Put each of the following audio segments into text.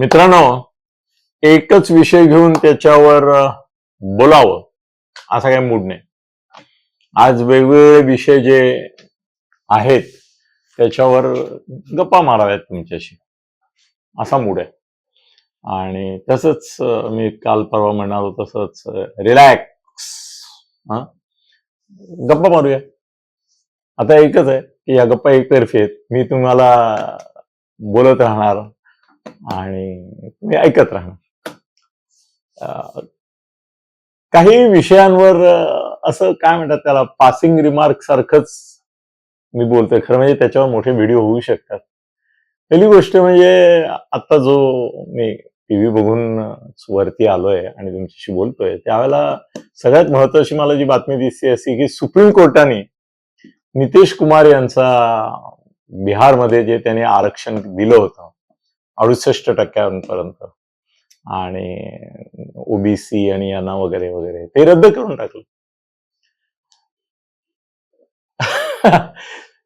मित्रांनो एकच विषय घेऊन त्याच्यावर बोलावं. असा काही मूड नाही. आज वेगवेगळे विषय जे आहेत त्याच्यावर गप्पा माराव्यात तुमच्याशी. असा मूड आहे. आणि तसंच मी काल परवा म्हणणार तसंच रिलॅक्स हा गप्पा मारूया. आता एकच आहे की या गप्पा एकतर्फी आहेत. मी तुम्हाला बोलत राहणार आणि तुम्ही ऐकत राहणार. काही विषयांवर असं काय म्हणतात त्याला पासिंग रिमार्क सारखंच मी बोलतोय. खरं म्हणजे त्याच्यावर मोठे व्हिडिओ होऊ शकतात. पहिली गोष्ट म्हणजे आता जो मी टीव्ही बघून वरती आलोय आणि तुमच्याशी बोलतोय त्यावेळेला सगळ्यात महत्वाची मला जी बातमी दिसते अशी की सुप्रीम कोर्टाने नितेश कुमार यांचा बिहारमध्ये जे त्यांनी आरक्षण दिलं होतं अडुसष्ट टक्क्यांपर्यंत. आणि ओबीसी आणि यांना वगैरे वगैरे. ते रद्द करून टाकलं.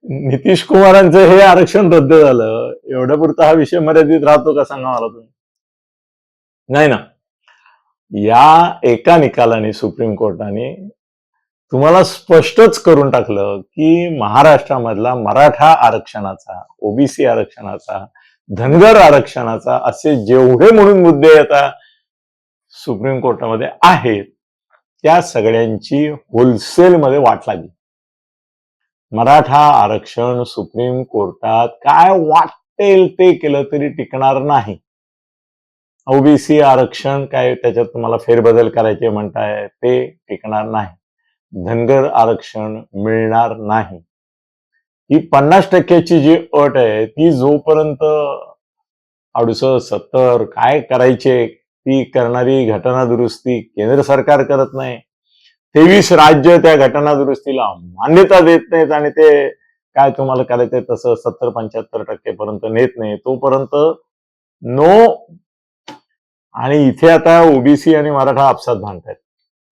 नितीश कुमारांचं हे आरक्षण रद्द झालं. एवढ्या पुरता हा विषय मर्यादित राहतो का सांगा मला तुम्ही? नाही ना. या एका निकालाने सुप्रीम कोर्टाने तुम्हाला स्पष्टच करून टाकलं की महाराष्ट्रामधला मराठा आरक्षणाचा ओबीसी आरक्षणाचा धनगर आरक्षणाचा असे जेवढे म्हणून मुद्दे आता सुप्रीम कोर्टामध्ये आहेत त्या सगळ्यांची होलसेलमध्ये वाट लागली. मराठा आरक्षण सुप्रीम कोर्टात काय वाटेल ते केलं तरी टिकणार नाही. ओबीसी आरक्षण काय त्याच्यात तुम्हाला फेरबदल करायचे म्हणताय ते टिकणार नाही. धनगर आरक्षण मिळणार नाही. ही पन्नास टक्क्याची जी अट आहे ती जोपर्यंत अडुसष्ट सत्तर काय करायचे ती करणारी घटना दुरुस्ती केंद्र सरकार करत नाही. तेवीस राज्य त्या घटना दुरुस्तीला मान्यता देत नाहीत आणि ते काय तुम्हाला करायचंय तसं सत्तर पंच्याहत्तर टक्केपर्यंत नेत नाही. तोपर्यंत नो आणि इथे आता ओबीसी आणि मराठा आपसात भांडतायत.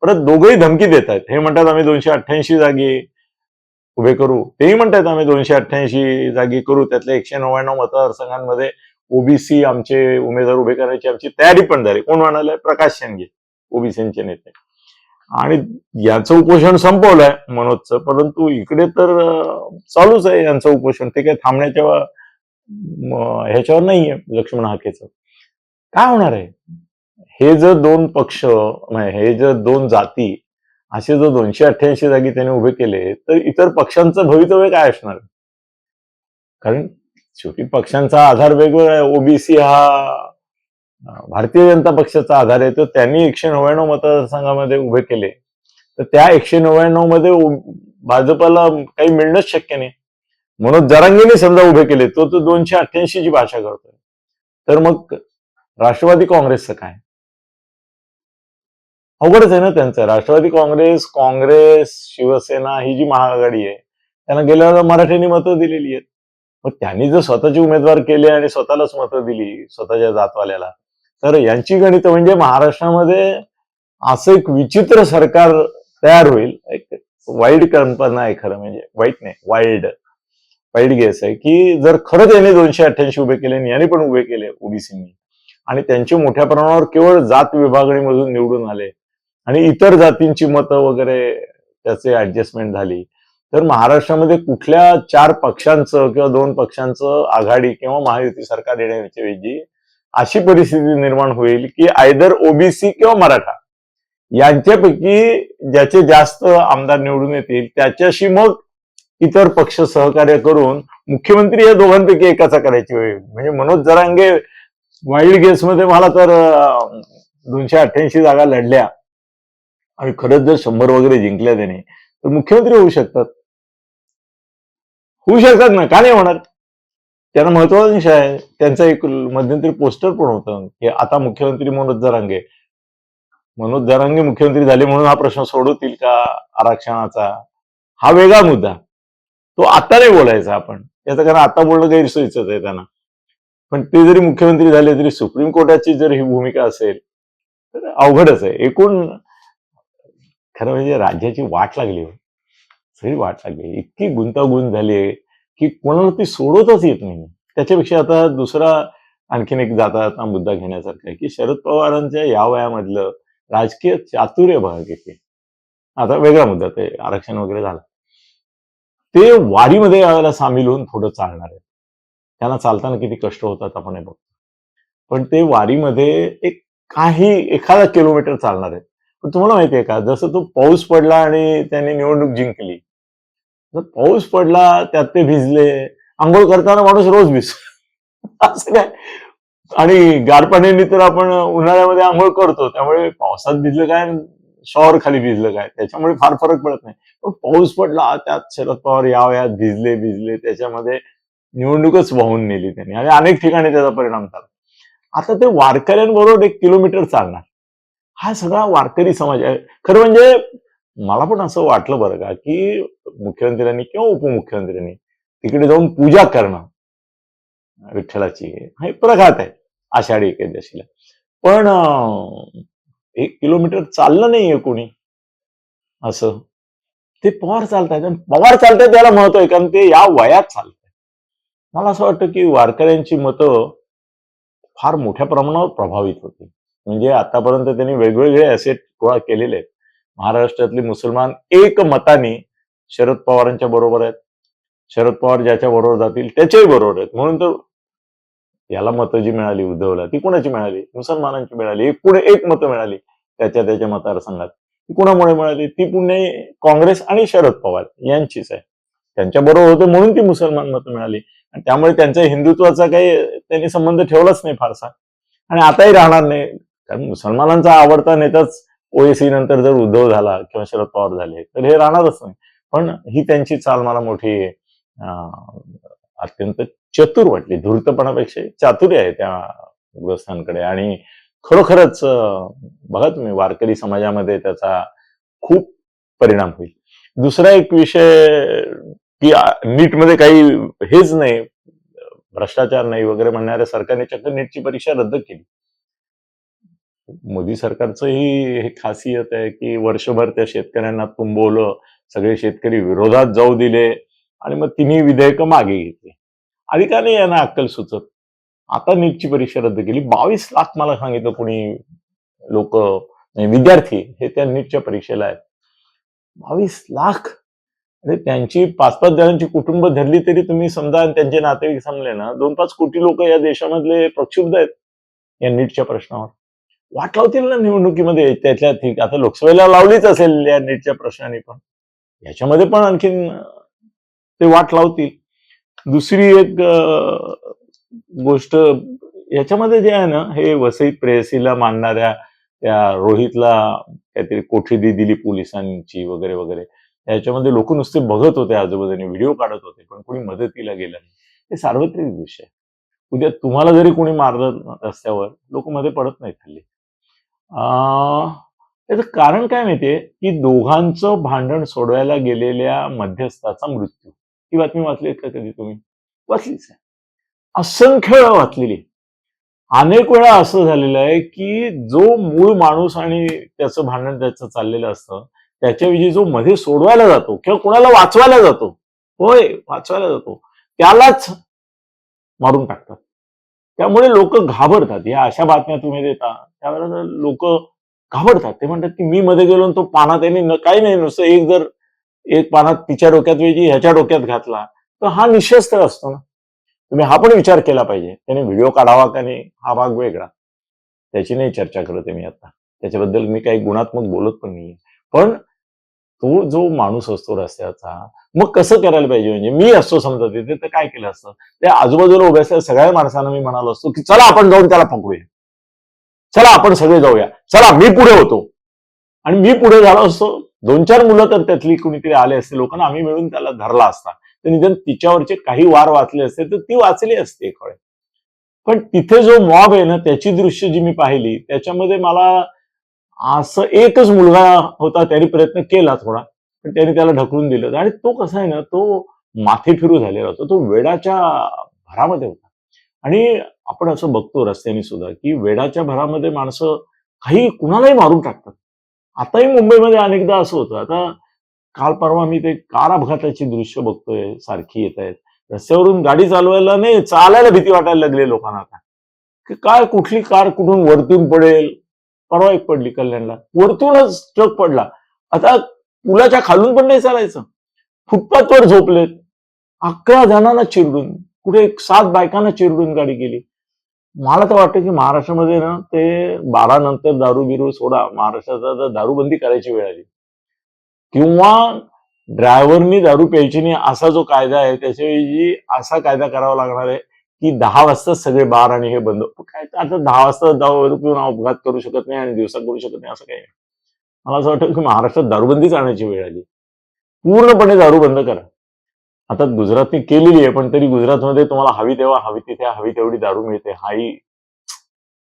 परत दोघंही धमकी देत आहेत हे म्हणतात आम्ही दोनशे अठ्ठ्याऐंशी जागी उभे करू. तेही म्हणतायत आम्ही दोनशे अठ्ठ्याऐंशी जागी करू. त्यातल्या एकशे नव्याण्णव मतदारसंघांमध्ये ओबीसी आमचे उमेदवार उभे करायची आमची तयारी पण झाली. कोण म्हणाले प्रकाश शेंडगे ओबीसीचे नेते. आणि याचं उपोषण संपवलंय मनोजचं परंतु इकडे तर चालूच आहे यांचं उपोषण. ते काही थांबण्याच्या ह्याच्यावर नाहीये लक्ष्मण हाकेचं. काय होणार आहे? हे जर दोन पक्ष हे जर दोन जाती असे जर दोनशे अठ्ठ्याऐंशी जागी त्यांनी उभे केले तर इतर पक्षांचं भवितव्य काय असणार? कारण शेवटी पक्षांचा आधार वेगवेगळा आहे. ओबीसी हा भारतीय जनता पक्षाचा आधार आहे. तर त्यांनी एकशे नव्याण्णव मतदारसंघामध्ये उभे केले. तर त्या एकशे नव्याण्णवमध्ये भाजपला काही मिळणंच शक्य नाही. म्हणून जरांगीने समजा उभे केले तो तो दोनशे अठ्ठ्याऐंशी ची भाषा करतोय. तर मग राष्ट्रवादी काँग्रेसचं काय? अवघडच आहे ना त्यांचं. राष्ट्रवादी काँग्रेस काँग्रेस शिवसेना ही जी महाआघाडी आहे त्यांना गेल्या मराठ्यांनी मतं दिलेली आहेत. मग त्यांनी जर स्वतःचे उमेदवार केले आणि स्वतःलाच मतं दिली स्वतःच्या जातवाल्याला तर यांची गणित म्हणजे महाराष्ट्रामध्ये असं एक विचित्र सरकार तयार होईल. एक वाईल्ड कल्पना आहे खरं म्हणजे. वाईट नाही वाईल्ड. वाईट गेस आहे की जर खरंच यांनी दोनशे अठ्ठ्याऐंशी उभे केले आणि यांनी पण उभे केले ओबीसीनी आणि त्यांचे मोठ्या प्रमाणावर केवळ जात विभागणीमधून निवडून आले आणि इतर जातींची मतं वगैरे त्याचे ऍडजस्टमेंट झाली. तर महाराष्ट्रामध्ये कुठल्या चार पक्षांचं किंवा दोन पक्षांचं आघाडी किंवा महायुती सरकार येण्याच्या अशी परिस्थिती निर्माण होईल की आयदर ओबीसी किंवा मराठा यांच्यापैकी ज्याचे जास्त आमदार निवडून येतील त्याच्याशी मग इतर पक्ष सहकार्य करून मुख्यमंत्री या दोघांपैकी एकाचा करायची वेळ म्हणजे मनोज जरांगे वाईल्ड गेसमध्ये मला तर दोनशे अठ्ठ्याऐंशी जागा लढल्या. आणि खरंच जर शंभर वगैरे जिंकल्या त्याने तर मुख्यमंत्री होऊ शकतात. होऊ शकतात ना? का नाही होणार? त्यांना महत्त्वाचा विषय आहे. त्यांचा एक मध्यंतरी पोस्टर पण होतं. की आता मुख्यमंत्री मनोज जरांगे मनोज जरांगे मुख्यमंत्री झाले म्हणून हा प्रश्न सोडवतील का आरक्षणाचा? हा वेगळा मुद्दा. तो आता नाही बोलायचा आपण. याचं कारण आता बोलणं गैरसोयीच आहे त्यांना. पण ते जरी मुख्यमंत्री झाले तरी सुप्रीम कोर्टाची जर ही भूमिका असेल तर अवघडच आहे. एकूण खरं म्हणजे राज्याची वाट लागली. सगळी वाट लागली. इतकी गुंतागुंत झाली की कोणाला ती सोडवताच येत नाही. त्याच्यापेक्षा आता दुसरा आणखीन एक जाता जाता मुद्दा घेण्यासारखा आहे की शरद पवारांच्या या वयामधलं राजकीय चातुर्य भाग येते आता वेगळा मुद्दा ते आरक्षण वगैरे झालं. ते वारीमध्ये यावेळेला सामील होऊन थोडं चालणार आहे त्यांना चालताना किती कष्ट होतात आपण हे बघतो. पण ते वारीमध्ये एक काही एखादा किलोमीटर चालणार आहे पण तुम्हाला माहितीये का जसं तो पाऊस पडला आणि त्यांनी निवडणूक जिंकली जर पाऊस पडला त्यात ते भिजले आंघोळ करताना माणूस रोज भिजतो. असं काय? आणि गारपाण्याने तर आपण उन्हाळ्यामध्ये आंघोळ करतो त्यामुळे पावसात भिजलं काय शॉवर खाली भिजलं काय? त्याच्यामुळे फार फरक पडत नाही. पण पाऊस पडला त्यात शरद पवार यावयात भिजले भिजले त्याच्यामध्ये निवडणूकच वाहून नेली त्यांनी. आणि अनेक ठिकाणी त्याचा परिणाम झाला. आता ते वारकऱ्यांबरोबर एक किलोमीटर चालणार. हा सगळा वारकरी समाज आहे. खरं म्हणजे मला पण असं वाटलं बरं का की मुख्यमंत्र्यांनी किंवा उपमुख्यमंत्र्यांनी तिकडे जाऊन पूजा करणं विठ्ठलाची हे प्रघात आहे आषाढी एकादशीला. पण एक किलोमीटर चाललं नाहीये कोणी असं. ते पवार चालतायत आणि पवार चालतायत त्याला महत्त्व आहे कारण ते या वयात चालत मला असं वाटतं की वारकऱ्यांची मतं फार मोठ्या प्रमाणावर प्रभावित होती. म्हणजे आतापर्यंत त्यांनी वेगवेगळे असे गोळा केलेले आहेत. महाराष्ट्रातले मुसलमान एक मताने शरद पवारांच्या बरोबर आहेत. शरद पवार ज्याच्या बरोबर जातील त्याच्याही बरोबर आहेत. म्हणून तर याला मतं जी मिळाली उद्धवला ती कुणाची मिळाली? मुसलमानांची मिळाली. एकूण एक मतं मिळाली त्याच्या त्याच्या मतदारसंघात. ती कुणामुळे मिळाली? ती पुणे काँग्रेस आणि शरद पवार यांचीच आहे. त्यांच्या बरोबर होते म्हणून ती मुसलमान मतं मिळाली. आणि त्यामुळे त्यांच्या हिंदुत्वाचा काही त्यांनी संबंध ठेवलाच नाही फारसा. आणि आताही राहणार नाही. कारण मुसलमानांचा आवडता नेताच ओएसी नंतर जर उद्धव झाला किंवा शरद पवार झाले तर हे राहणारच नाही. पण ही त्यांची चाल मला मोठी अत्यंत चतुर वाटली. धूर्तपणापेक्षा चातुर्य आहे त्या ग्रस्तांकडे आणि खरोखरच बघा तुम्ही वारकरी समाजामध्ये त्याचा खूप परिणाम होईल. दुसरा एक विषय की नीटमध्ये काही हेच नाही भ्रष्टाचार नाही वगैरे म्हणणाऱ्या सरकारने चक्क नीटची परीक्षा रद्द केली. मोदी सरकारचं ही हे खासियत आहे की वर्षभर त्या शेतकऱ्यांना तुंबवलं सगळे शेतकरी विरोधात जाऊ दिले आणि मग तिन्ही विधेयकं मागे घेतली. आधी का नाही यांना अक्कल सुचत आता नीटची परीक्षा रद्द केली. बावीस लाख मला सांगितलं कोणी लोक विद्यार्थी हे त्या नीटच्या परीक्षेला आहेत. बावीस लाख? अरे त्यांची पाच पाच जणांची कुटुंब धरली तरी तुम्ही समजा आणि त्यांचे नातेवाईक समले ना दोन पाच कोटी लोक या देशामधले प्रक्षुब्ध आहेत या नीटच्या प्रश्नावर. वाट लावतील ना निवडणुकीमध्ये त्यातल्या ठीक आता लोकसभेला लावलीच असेल या नीटच्या प्रश्नाने पण. याच्यामध्ये पण आणखीन ते वाट लावतील दुसरी एक गोष्ट याच्यामध्ये जे आहे ना हे वसईत प्रेयसीला मानणाऱ्या त्या रोहितला काहीतरी कोठडी दिली पोलिसांची वगैरे वगैरे. याच्यामध्ये लोक नुसते बघत होते आजूबाजूने व्हिडिओ काढत होते पण कोणी मदतीला गेलं नाही. हे सार्वत्रिक विषय. आहे. उद्या तुम्हाला जरी कोणी मारलं रस्त्यावर लोक मध्ये पडत नाहीत हल्ली. त्याचं कारण काय माहितीये? की दोघांचं भांडण सोडवायला गेलेल्या मध्यस्थाचा मृत्यू. ही बातमी वाचलीत का कधी तुम्ही? वाचलीच आहे. असंख्य वेळा वाचलेली अनेक वेळा असं झालेलं आहे की जो मूळ माणूस आणि त्याचं भांडण त्याचं चाललेलं असतं त्याच्याविषयी जो मध्ये सोडवायला जातो किंवा कोणाला वाचवायला जातो होय वाचवायला जातो त्यालाच मारून टाकतात. त्यामुळे लोक घाबरतात. या अशा बातम्या तुम्ही देता त्यावेळेला लोक घाबरतात. ते म्हणतात की मी मध्ये गेलो तो पानात याने काही नाही नुसतं एक जर एक पानात तिच्या डोक्यात वेळी ह्याच्या डोक्यात घातला तर हा निशस्त्र असतो ना. तुम्ही हा पण विचार केला पाहिजे. त्याने व्हिडिओ काढावा का नाही हा भाग वेगळा. त्याची नाही चर्चा करत आहे मी आता. त्याच्याबद्दल मी काही गुणात्मक बोलत पण नाहीये. पण तो जो माणूस असतो रस्त्याचा मग कसं करायला पाहिजे म्हणजे? मी असतो समजा तिथे तर काय केलं असतं? त्या आजूबाजूला उभ्या असलेल्या सगळ्या माणसांना मी म्हणालो असतो की चला आपण जाऊन त्याला पकडूया. चला आपण सगळे जाऊया. चला मी पुढे होतो. आणि मी पुढे झालो असतो. दोन चार मुलं तर त्यातली कुणीतरी आले असते. लोकांना आम्ही मिळून त्याला धरला असता. तर निदान तिच्यावरचे काही वार वाचले असते तर ती वाचली असते एक पण तिथे जो मॉब आहे ना त्याची दृश्य जी मी पाहिली त्याच्यामध्ये मला असं एकच मुलगा होता त्याने प्रयत्न केला थोडा पण त्याने त्याला ढकलून दिलं आणि तो कसा आहे ना तो माथे फिरू झालेला होता. तो वेडाच्या भरामध्ये होता. आणि आपण असं बघतो रस्त्याने सुद्धा की वेडाच्या भरामध्ये माणसं काही कुणालाही मारून टाकतात. आताही मुंबईमध्ये अनेकदा असं होतं. आता काल परवा मी ते कार अपघाताची दृश्य बघतोय सारखी येत आहेत. रस्त्यावरून गाडी चालवायला नाही चालायला भीती वाटायला लागली लोकांना आता. की काय कुठली कार कुठून वरतून पडेल? परवा एक पडली कल्याणला. वरतूनच ट्रक पडला. आता पुलाच्या खालून पण नाही चालायचं. फुटपाथवर झोपलेत. अकरा जणांना चिरडून कुठे एक सात बायकांना चिरडून गाडी गेली. मला तर वाटतं की महाराष्ट्रामध्ये ना ते बारा नंतर दारू बिरू सोडा महाराष्ट्राचा तर दारूबंदी करायची वेळ आली. किंवा ड्रायव्हरनी दारू प्यायची नाही असा जो कायदा आहे त्याच्याऐवजी असा कायदा करावा लागणार आहे की दहा वाजता सगळे बार आणि हे बंद. काय आता दहा वाजता दारू पिऊन अपघात करू शकत नाही आणि दिवसात करू शकत नाही असं काही मला असं वाटतं की महाराष्ट्रात दारूबंदीच आणायची वेळ आली. पूर्णपणे दारू बंद करा. आता गुजरातने केलेली आहे पण तरी गुजरातमध्ये तुम्हाला हवी तेव्हा हवी तिथे हवी तेवढी दारू मिळते. हाही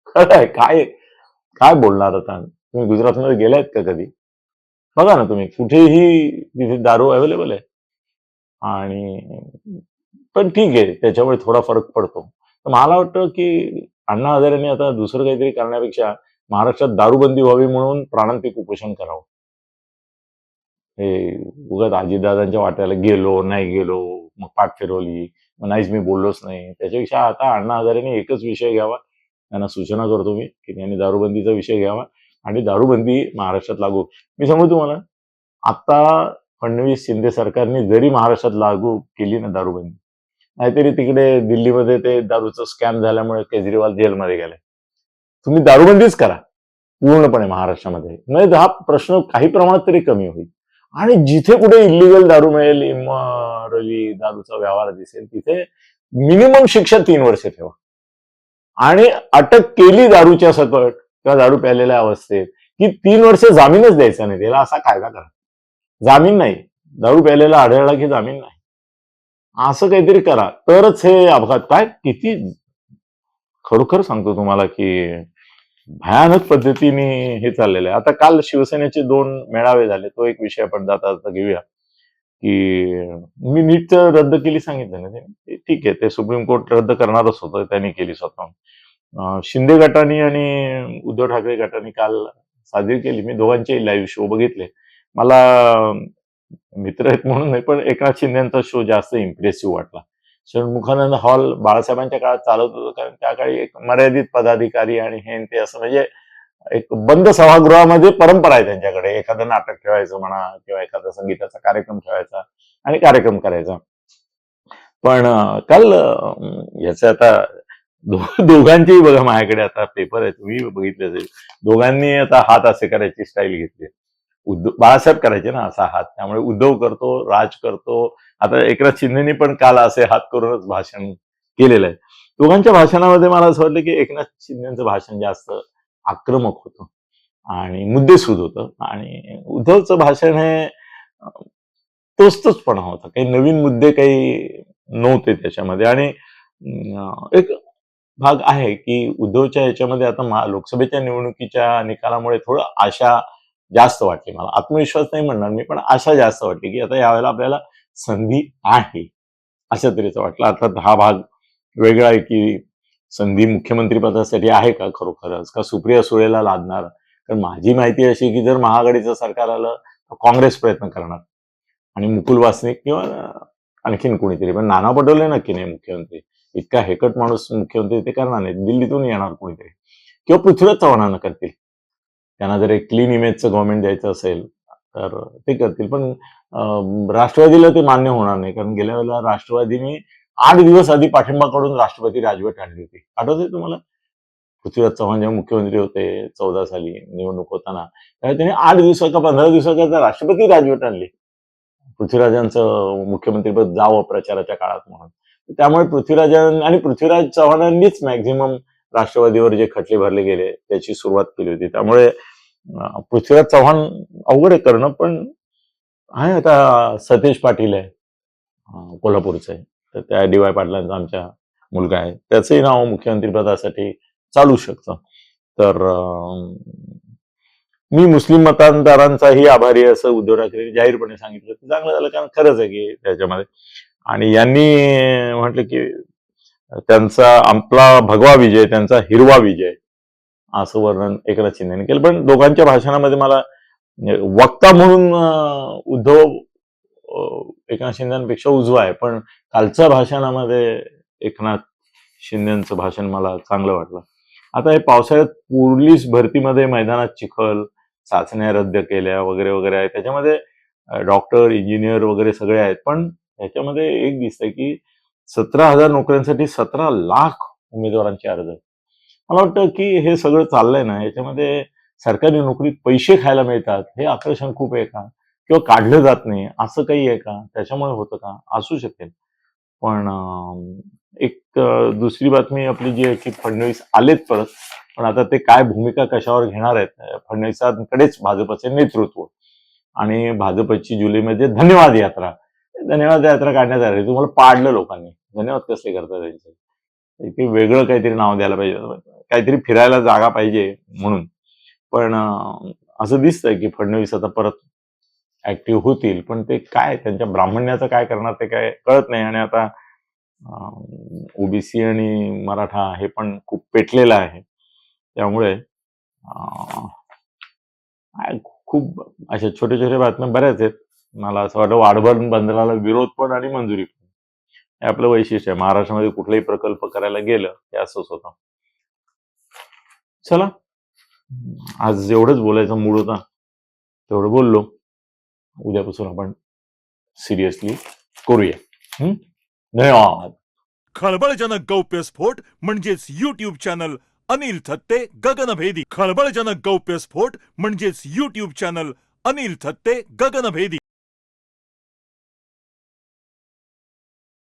खरंय आहे काय काय बोलणार आता? तुम्ही गुजरातमध्ये गेलायत का कधी? बघा ना तुम्ही कुठेही तिथे दारू अवेलेबल आहे. आणि पण ठीक आहे त्याच्यामुळे थोडा फरक पडतो. तर मला वाटतं की अण्णा हजारेंनी आता दुसरं काहीतरी करण्यापेक्षा महाराष्ट्रात दारूबंदी व्हावी म्हणून प्राणांतिक उपोषण करावं. हे उगाच आजीदादांच्या वाट्याला गेलो नाही गेलो मग पाठ फिरवली मग नाहीच मी बोललोच नाही. त्याच्यापेक्षा आता अण्णा हजारेने एकच विषय घ्यावा. त्यांना सूचना करतो मी की त्यांनी दारूबंदीचा विषय घ्यावा आणि दारूबंदी महाराष्ट्रात लागू. मी सांगू तुम्हाला आता फडणवीस शिंदे सरकारने जरी महाराष्ट्रात लागू केली ना दारूबंदी नाहीतरी तिकडे दिल्लीमध्ये ते दारूचं स्कॅम झाल्यामुळे केजरीवाल जेलमध्ये गेले. तुम्ही दारूबंदीच करा पूर्णपणे महाराष्ट्रामध्ये. म्हणजे हा प्रश्न काही प्रमाणात तरी कमी होईल. आणि जिथे कुठे इलिगल दारू मिळेल इमरली दारूचा व्यवहार दिसेल तिथे मिनिमम शिक्षा तीन वर्ष ठेवा. आणि अटक केली दारूच्या सकट किंवा दारू प्यालेल्या अवस्थेत की तीन वर्ष जामीनच द्यायचा नाही. त्याला असा कायदा करा. जामीन नाही. दारू प्यालेला आढळला की जामीन नाही. असं काहीतरी करा. तरच हे अपघात. काय? किती? खरोखर सांगतो तुम्हाला की भयानक पद्धतीने हे चाललेलं आहे. आता काल शिवसेनेचे दोन मेळावे झाले. तो एक विषय आपण जाता घेऊया. की मी नीट रद्द केली सांगितलं ना ते. ठीक आहे. ते सुप्रीम कोर्ट रद्द करणारच होतं. त्यांनी केली स्वतः शिंदे गटाने आणि उद्धव ठाकरे गटाने काल साजरी केली. मी दोघांचे लाईव्ह शो बघितले. मला मित्र आहेत म्हणून नाही पण एकनाथ शिंदेचा शो जास्त इम्प्रेसिव्ह वाटला. मुखानंद हॉल बाळासाहेबांच्या काळात चालवत होतो. कारण त्या काळी एक मर्यादित पदाधिकारी आणि हे ते असं म्हणजे एक बंद सभागृहामध्ये परंपरा आहे त्यांच्याकडे. एखादं नाटक ठेवायचं म्हणा किंवा एखादा संगीताचा कार्यक्रम ठेवायचा आणि कार्यक्रम करायचा. पण काल अं, आता दोघांचेही बघा माझ्याकडे आता पेपर आहे तुम्ही बघितले दोघांनी आता हात असे करायची स्टाईल घेतली. उद्धव बाळासाहेब करायचे ना असा हात. त्यामुळे उद्धव करतो राज करतो. आता एकनाथ शिंदेनी पण काल असे हात करूनच भाषण केलेलं आहे. दोघांच्या भाषणामध्ये मला असं वाटलं की एकनाथ शिंदेचं भाषण जास्त आक्रमक होतं आणि मुद्देसूद होतं. आणि उद्धवचं भाषण हे अं, तोच होता. काही नवीन मुद्दे काही नव्हते त्याच्यामध्ये. आणि एक भाग आहे की उद्धवच्या याच्यामध्ये आता महा- लोकसभेच्या निवडणुकीच्या निकालामुळे थोडं आशा जास्त वाटली मला. आत्मविश्वास नाही म्हणणार मी पण आशा जास्त वाटली की आता यावेळेला आपल्याला संधी आहे अशा तऱ्हेचं वाटलं. अर्थात हा भाग वेगळा आहे की संधी मुख्यमंत्री पदासाठी आहे का खरोखरच? का सुप्रिया सुळेला लादणार? कारण माझी माहिती अशी की जर महाआघाडीचं सरकार आलं तर काँग्रेस प्रयत्न करणार. आणि मुकुल वासनिक किंवा आणखीन कोणीतरी पण नाना पटोले नक्की नाही मुख्यमंत्री. इतका हेकट माणूस मुख्यमंत्री ते करणार नाही दिल्लीतून येणार कोणीतरी. किंवा पृथ्वीराज चव्हाणांना करतील. त्यांना जर एक क्लीन इमेजचं गव्हर्नमेंट द्यायचं असेल तर ते करतील. पण राष्ट्रवादीला ते मान्य होणार नाही कारण गेल्या वेळेला राष्ट्रवादीने आठ दिवस आधी पाठिंबाकडून राष्ट्रपती राजवट आणली होती. आठवते तुम्हाला? पृथ्वीराज चव्हाण जेव्हा मुख्यमंत्री होते चौदा साली निवडणूक होताना त्यावेळी त्यांनी आठ दिवसाचा पंधरा दिवसाचा राष्ट्रपती राजवट आणली. पृथ्वीराजांचं मुख्यमंत्रीपद जावं प्रचाराच्या काळात म्हणून. त्यामुळे पृथ्वीराजां आणि पृथ्वीराज चव्हाणांनीच मॅक्झिमम राष्ट्रवादीवर जे खटले भरले गेले त्याची सुरुवात केली होती. त्यामुळे पृथ्वीराज चव्हाण अवघड आहे करणं पण आहे आता सतीश पाटील आहे कोल्हापूरचे कोल्हापूरचं आहे. तर त्या डी वाय पाटलांचा आमच्या मुलगा आहे. त्याचंही नाव मुख्यमंत्रीपदासाठी चालू शकतं. तर मी मुस्लिम मतदारांचाही आभारी असं उद्धव ठाकरे जाहीरपणे सांगितलं. ते चांगलं झालं कारण खरंच आहे की त्याच्यामध्ये. आणि यांनी म्हटलं की त्यांचा आपला भगवा विजय त्यांचा हिरवा विजय असं वर्णन एकनाथ शिंदेने केलं. पण दोघांच्या भाषणामध्ये मला म्हणजे वक्ता म्हणून उद्धव एकनाथ शिंदेपेक्षा उजवा आहे. पण कालच्या भाषणामध्ये एकनाथ शिंदेचं भाषण मला चांगलं वाटलं. आता हे पावसाळ्यात पोलीस भरतीमध्ये मैदानात चिखल चाचण्या रद्द केल्या वगैरे वगैरे आहे त्याच्यामध्ये डॉक्टर इंजिनियर वगैरे सगळे आहेत. पण ह्याच्यामध्ये एक दिसतंय की सतरा हजार नोकऱ्यांसाठी सतरा लाख उमेदवारांचे अर्ज. मला वाटतं की हे सगळं चाललंय ना याच्यामध्ये सरकारी नोकरीत पैसे खायला मिळतात हे आकर्षण खूप आहे का? किंवा काढलं जात नाही असं काही आहे का? त्याच्यामुळे होतं का? असू शकेल. पण एक दुसरी बातमी आपली जी आहे की फडणवीस आलेत परत पण आता ते काय भूमिका कशावर घेणार आहेत फडणवीसांकडेच भाजपचे नेतृत्व. आणि भाजपची जुलैमध्ये धन्यवाद यात्रा. धन्यवाद यात्रा काढण्यात आली तुम्हाला पाडलं लोकांनी. धन्यवाद कसले करतात त्यांचे. ते वेगळं काहीतरी नाव द्यायला पाहिजे. काहीतरी फिरायला जागा पाहिजे म्हणून. पण असं दिसतंय की फडणवीस आता परत ऍक्टिव्ह होतील. पण ते काय त्यांच्या ब्राह्मण्याचं काय करणार ते काय कळत नाही. आणि आता ओबीसी आणि मराठा हे पण खूप पेटलेलं आहे. त्यामुळे खूप अशा छोट्या छोट्या बातम्या बऱ्याच आहेत. मला असं वाटतं वाढवण बंदराला विरोध पण आणि मंजुरी पण. हे आपलं वैशिष्ट्य आहे. महाराष्ट्रामध्ये कुठलाही प्रकल्प करायला गेलं ते असंच होतं. चला. आज जेवढंच बोलायचा मूड होता. तेवढं बोललो. उद्यापासून आपण सिरियसली करूया. धन्यवाद. खळबळजनक गौप्यस्फोट म्हणजेच युट्यूब चॅनल अनिल थत्ते गगनभेदी. खळबळजनक गौप्यस्फोट म्हणजेच युट्यूब चॅनल अनिल थत्ते गगनभेदी.